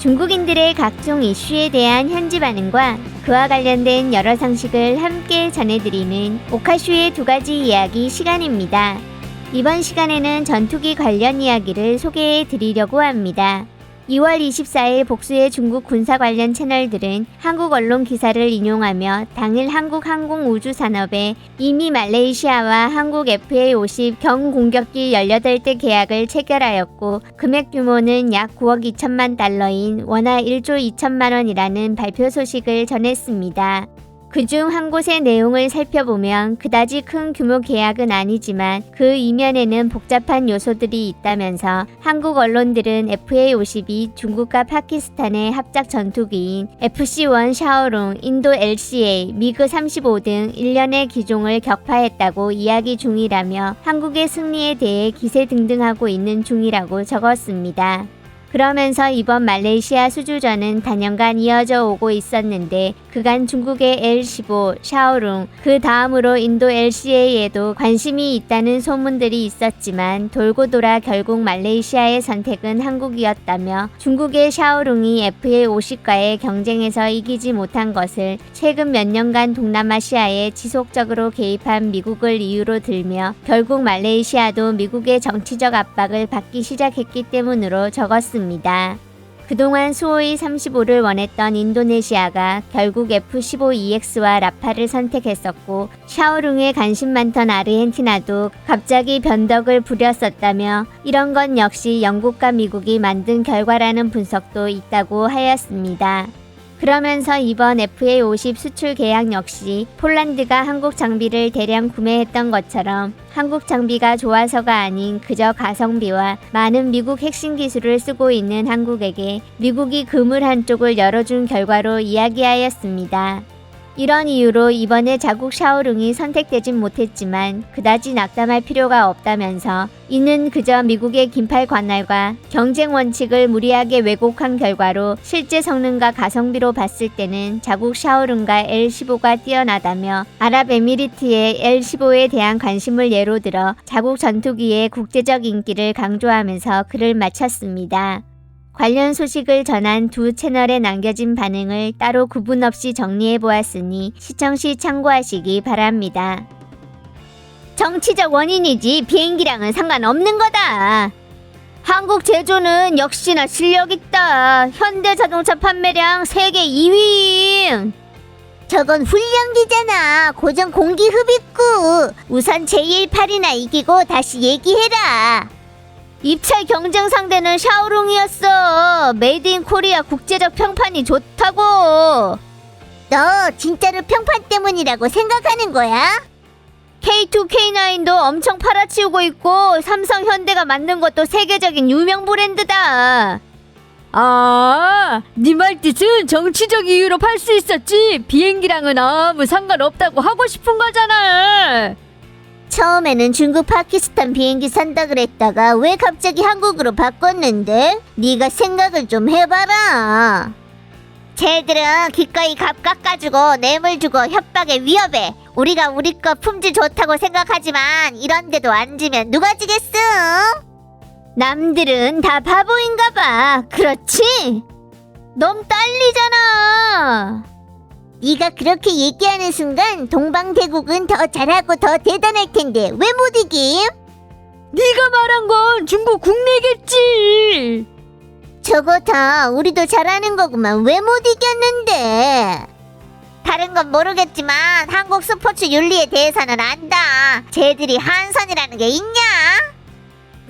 중국인들의 각종 이슈에 대한 현지 반응과 그와 관련된 여러 상식을 함께 전해드리는 오카슈의 두 가지 이야기 시간입니다. 이번 시간에는 전투기 관련 이야기를 소개해 드리려고 합니다. 2월 24일 복수의 중국 군사 관련 채널들은 한국 언론 기사를 인용하며 당일 한국 항공우주산업에 이미 말레이시아와 한국 FA-50 경공격기 18대 계약을 체결하였고 금액 규모는 약 9억 2천만 달러인 원화 1조 2천만 원이라는 발표 소식을 전했습니다. 그중 한 곳의 내용을 살펴보면 그다지 큰 규모 계약은 아니지만 그 이면에는 복잡한 요소들이 있다면서 한국 언론들은 FA-52 중국과 파키스탄의 합작 전투기인 FC-1 샤오룽, 인도 LCA, 미그 35 등 일련의 기종을 격파했다고 이야기 중이라며 한국의 승리에 대해 기세 등등하고 있는 중이라고 적었습니다. 그러면서 이번 말레이시아 수주전은 단연간 이어져 오고 있었는데 그간 중국의 L15, 샤오룽, 그 다음으로 인도 LCA에도 관심이 있다는 소문들이 있었지만 돌고 돌아 결국 말레이시아의 선택은 한국이었다며 중국의 샤오룽이 FA50과의 경쟁에서 이기지 못한 것을 최근 몇 년간 동남아시아에 지속적으로 개입한 미국을 이유로 들며 결국 말레이시아도 미국의 정치적 압박을 받기 시작했기 때문으로 적었습니다. 그동안 수호이 35를 원했던 인도네시아가 결국 F-15EX와 라파를 선택했었고 샤오룽에 관심 많던 아르헨티나도 갑자기 변덕을 부렸었다며 이런 건 역시 영국과 미국이 만든 결과라는 분석도 있다고 하였습니다. 그러면서 이번 FA50 수출 계약 역시 폴란드가 한국 장비를 대량 구매했던 것처럼 한국 장비가 좋아서가 아닌 그저 가성비와 많은 미국 핵심 기술을 쓰고 있는 한국에게 미국이 그물 한쪽을 열어준 결과로 이야기하였습니다. 이런 이유로 이번에 자국 샤오룽이 선택되진 못했지만 그다지 낙담할 필요가 없다면서 이는 그저 미국의 긴팔 관할과 경쟁 원칙을 무리하게 왜곡한 결과로 실제 성능과 가성비로 봤을 때는 자국 샤오룽과 L15가 뛰어나다며 아랍에미리트의 L15에 대한 관심을 예로 들어 자국 전투기의 국제적 인기를 강조하면서 글을 마쳤습니다. 관련 소식을 전한 두 채널에 남겨진 반응을 따로 구분 없이 정리해 보았으니 시청 시 참고하시기 바랍니다. 정치적 원인이지 비행기랑은 상관없는 거다. 한국 제조는 역시나 실력 있다. 현대 자동차 판매량 세계 2위. 저건 훈련기잖아. 고정 공기 흡입구. 우선 제18이나 이기고 다시 얘기해라. 입찰 경쟁 상대는 샤오룽이었어. 메이드 인 코리아 국제적 평판이 좋다고. 너 진짜로 평판 때문이라고 생각하는 거야? K2, K9도 엄청 팔아치우고 있고 삼성 현대가 만든 것도 세계적인 유명 브랜드다. 아, 네 말뜻은 정치적 이유로 팔 수 있었지. 비행기랑은 아무 상관없다고 하고 싶은 거잖아. 처음에는 중국 파키스탄 비행기 산다 그랬다가 왜 갑자기 한국으로 바꿨는데? 네가 생각을 좀 해봐라. 쟤들은 기꺼이 값 깎아주고 뇌물 주고 협박에 위협해. 우리가 우리 거 품질 좋다고 생각하지만 이런 데도 안 지면 누가 지겠어? 남들은 다 바보인가 봐. 그렇지? 너무 딸리잖아. 네가 그렇게 얘기하는 순간 동방대국은 더 잘하고 더 대단할 텐데 왜 못 이김? 네가 말한 건 중국 국내겠지. 저거 다 우리도 잘하는 거구만 왜 못 이겼는데? 다른 건 모르겠지만 한국 스포츠 윤리에 대해서는 안다. 쟤들이 한선이라는 게 있냐?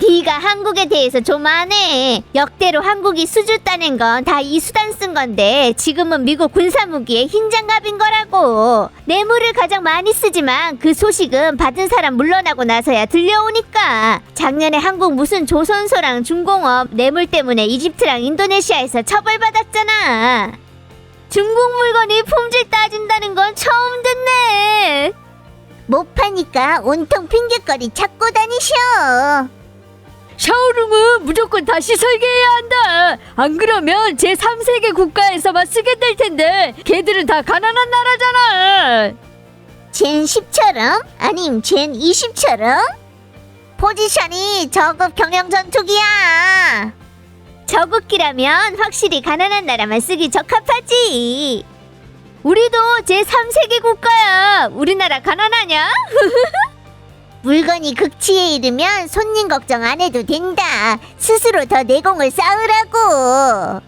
네가 한국에 대해서 좀 아네. 역대로 한국이 수주 따낸 건 다 이 수단 쓴 건데 지금은 미국 군사무기의 흰장갑인 거라고. 뇌물을 가장 많이 쓰지만 그 소식은 받은 사람 물러나고 나서야 들려오니까. 작년에 한국 무슨 조선소랑 중공업 뇌물 때문에 이집트랑 인도네시아에서 처벌받았잖아. 중국 물건이 품질 따진다는 건 처음 듣네. 못 파니까 온통 핑계거리 찾고 다니셔. 샤오룽은 무조건 다시 설계해야 한다. 안 그러면 제 3세계 국가에서만 쓰게 될 텐데 걔들은 다 가난한 나라잖아. 젠 10처럼? 아님 젠 20처럼? 포지션이 저급 경영 전투기야. 저국기라면 확실히 가난한 나라만 쓰기 적합하지. 우리도 제 3세계 국가야. 우리나라 가난하냐? 물건이 극치에 이르면 손님 걱정 안 해도 된다. 스스로 더 내공을 쌓으라고.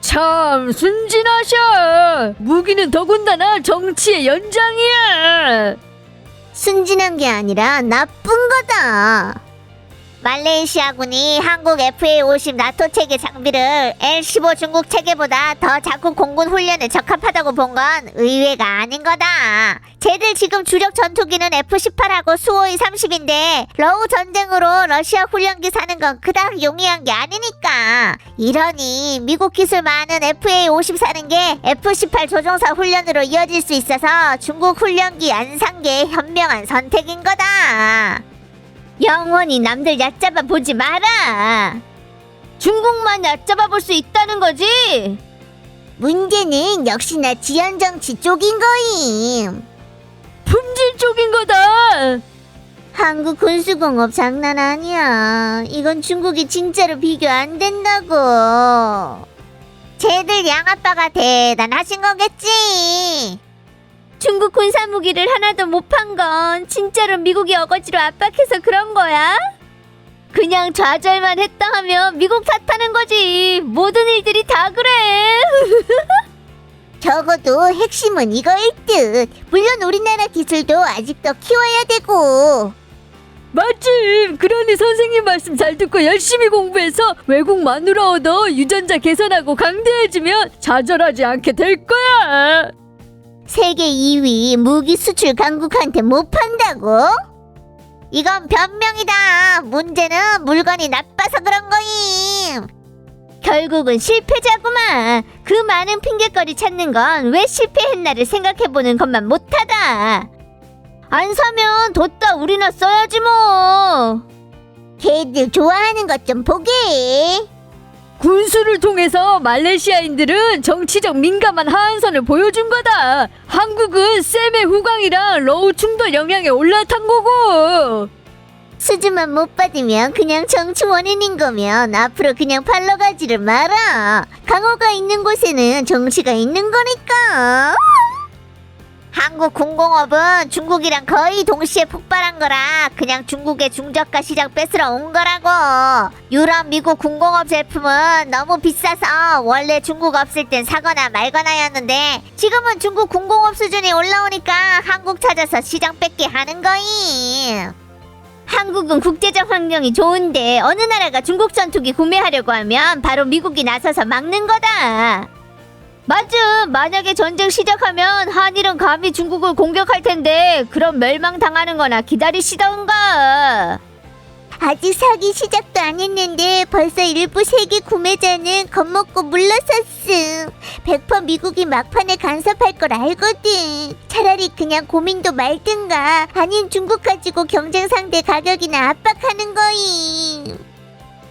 참 순진하셔. 무기는 더군다나 정치의 연장이야. 순진한 게 아니라 나쁜 거다. 말레이시아군이 한국 FA-50 나토 체계 장비를 L-15 중국 체계보다 더 자국 공군 훈련에 적합하다고 본 건 의외가 아닌 거다. 쟤들 지금 주력 전투기는 F-18하고 수호이 30인데 러우 전쟁으로 러시아 훈련기 사는 건 그닥 용이한 게 아니니까. 이러니 미국 기술 많은 FA-50 사는 게 F-18 조종사 훈련으로 이어질 수 있어서 중국 훈련기 안 산 게 현명한 선택인 거다. 영원히 남들 얕잡아 보지 마라. 중국만 얕잡아 볼 수 있다는 거지. 문제는 역시나 지연 정치 쪽인 거임. 품질 쪽인 거다. 한국 군수공업 장난 아니야. 이건 중국이 진짜로 비교 안 된다고. 쟤들 양아빠가 대단하신 거겠지. 중국 군사 무기를 하나도 못 판 건 진짜로 미국이 어거지로 압박해서 그런 거야? 그냥 좌절만 했다 하면 미국 탓하는 거지. 모든 일들이 다 그래. 적어도 핵심은 이거일 듯. 물론 우리나라 기술도 아직 더 키워야 되고. 맞지. 그러니 선생님 말씀 잘 듣고 열심히 공부해서 외국 마누라 얻어 유전자 개선하고 강대해지면 좌절하지 않게 될 거야. 세계 2위 무기 수출 강국한테 못 판다고? 이건 변명이다. 문제는 물건이 나빠서 그런 거임. 결국은 실패자구만. 그 많은 핑계거리 찾는 건 왜 실패했나를 생각해보는 것만 못하다. 안 사면 뒀다 우리나 써야지 뭐. 걔들 좋아하는 것 좀 보게. 군수를 통해서 말레이시아인들은 정치적 민감한 하한선을 보여준 거다. 한국은 쌤의 후광이랑 러우 충돌 영향에 올라탄 거고. 수주만 못 받으면 그냥 정치 원인인 거면 앞으로 그냥 팔러 가지를 마라. 강호가 있는 곳에는 정치가 있는 거니까. 한국 공공업은 중국이랑 거의 동시에 폭발한 거라 그냥 중국의 중저가 시장 뺏으러 온 거라고. 유럽, 미국 공공업 제품은 너무 비싸서 원래 중국 없을 땐 사거나 말거나였는데 지금은 중국 공공업 수준이 올라오니까 한국 찾아서 시장 뺏게 하는 거임. 한국은 국제적 환경이 좋은데 어느 나라가 중국 전투기 구매하려고 하면 바로 미국이 나서서 막는 거다. 맞음. 만약에 전쟁 시작하면 한일은 감히 중국을 공격할 텐데 그럼 멸망당하는 거나 기다리시던가. 아직 사기 시작도 안 했는데 벌써 일부 세계 구매자는 겁먹고 물러섰음. 100% 미국이 막판에 간섭할 걸 알거든. 차라리 그냥 고민도 말든가 아닌 중국 가지고 경쟁 상대 가격이나 압박하는 거임.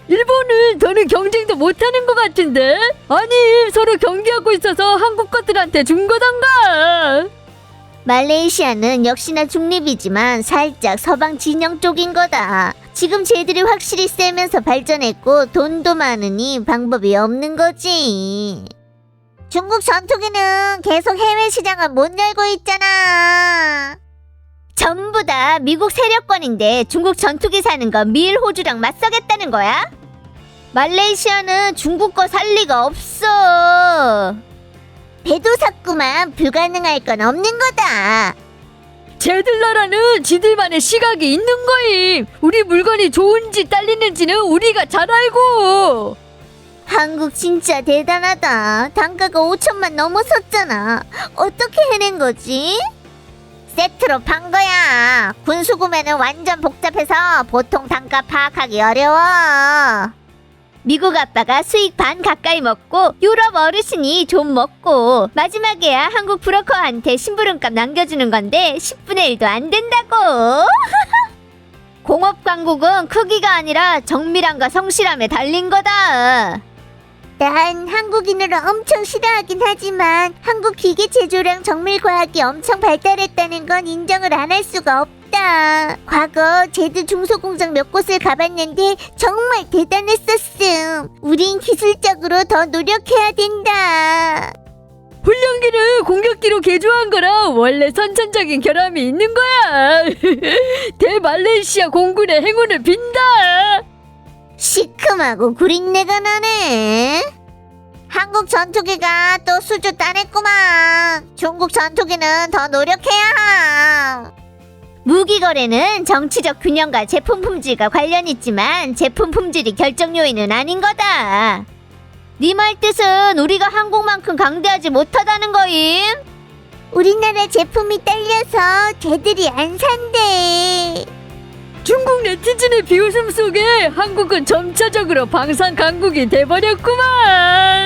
일본은 더는 경쟁도 못하는 것 같은데? 아니 서로 경기하고 있어서 한국 것들한테 준 거던가. 말레이시아는 역시나 중립이지만 살짝 서방 진영 쪽인 거다. 지금 쟤들이 확실히 세면서 발전했고 돈도 많으니 방법이 없는 거지. 중국 전투기는 계속 해외 시장을 못 열고 있잖아. 전부 다 미국 세력권인데 중국 전투기 사는 건 미일 호주랑 맞서겠다는 거야? 말레이시아는 중국 거 살 리가 없어. 배도 샀구만 불가능할 건 없는 거다. 쟤들 나라는 지들만의 시각이 있는 거임. 우리 물건이 좋은지 딸리는지는 우리가 잘 알고. 한국 진짜 대단하다. 단가가 5천만 넘어섰잖아. 어떻게 해낸 거지? 세트로 판 거야. 군수 구매는 완전 복잡해서 보통 단가 파악하기 어려워. 미국 아빠가 수익 반 가까이 먹고 유럽 어르신이 좀 먹고 마지막에야 한국 브로커한테 심부름값 남겨주는 건데 10분의 1도 안 된다고. 공업 강국은 크기가 아니라 정밀함과 성실함에 달린 거다. 난 한국인으로 엄청 싫어하긴 하지만 한국 기계 제조랑 정밀 과학이 엄청 발달했다는 건 인정을 안 할 수가 없다. 과거 쟤도 중소공장 몇 곳을 가봤는데 정말 대단했었음. 우린 기술적으로 더 노력해야 된다. 훈련기를 공격기로 개조한 거라 원래 선천적인 결함이 있는 거야. 대말레이시아 공군의 행운을 빈다. 시큼하고 구린내가 나네. 한국 전투기가 또 수주 따냈구만. 중국 전투기는 더 노력해야 함. 무기 거래는 정치적 균형과 제품 품질과 관련 있지만 제품 품질이 결정 요인은 아닌 거다. 네 말 뜻은 우리가 한국만큼 강대하지 못하다는 거임? 우리나라 제품이 딸려서 쟤들이 안 산대. 중국 네티즌의 비웃음 속에 한국은 점차적으로 방산 강국이 돼버렸구만.